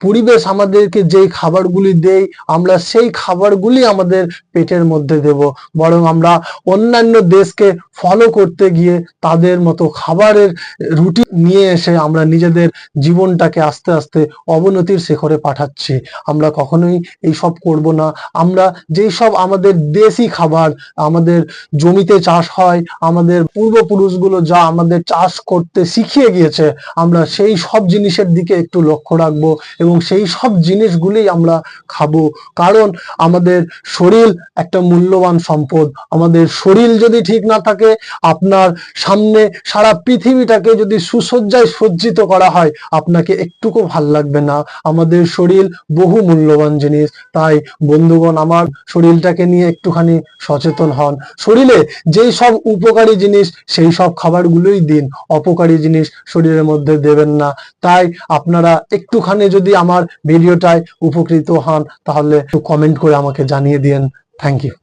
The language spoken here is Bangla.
পরিবেশ আমাদেরকে যেই খাবারগুলি দেয়, আমরা সেই খাবারগুলি আমাদের পেটের মধ্যে দেব। বরং আমরা অন্যান্য দেশকে ফলো করতে গিয়ে তাদের মতো খাবারের রুটি নিয়ে এসে আমরা নিজেদের জীবনটাকে আস্তে আস্তে অবনতির শিখরে পাঠাচ্ছি। আমরা কখনোই এইসব করব না। আমরা যেই সব আমাদের দেশি খাবার, আমাদের জমিতে চাষ হয়, আমাদের পূর্বপুরুষগুলো যা আমাদের চাষ করতে শিখিয়ে গিয়েছে, আমরা সেই সব জিনিসের দিকে একটু লক্ষ্য রাখব এবং সেই সব জিনিসগুলি আমরা খাব। কারণ আমাদের শরীর একটা মূল্যবান সম্পদ। আমাদের শরীর যদি ঠিক না থাকে, আপনার সামনে সারা পৃথিবীটাকে যদি সুসজ্জায় সজ্জিত করা হয়, আপনাকে একটুকু ভালো লাগবে না। আমাদের শরীর বহু মূল্যবান জিনিস। তাই বন্ধুগণ, আমার শরীরটাকে নিয়ে একটুখানি সচেতন হন। শরীরে যেই সব উপকারী জিনিস, সেই সব খাবারগুলোই দিন। অপকারী জিনিস শরীরের মধ্যে দেবেন না। তাই আপনারা একটুখানি যদি আমার ভিডিওটায় উপকৃত হন তাহলে কমেন্ট করে আমাকে জানিয়ে দিন থ্যাংক ইউ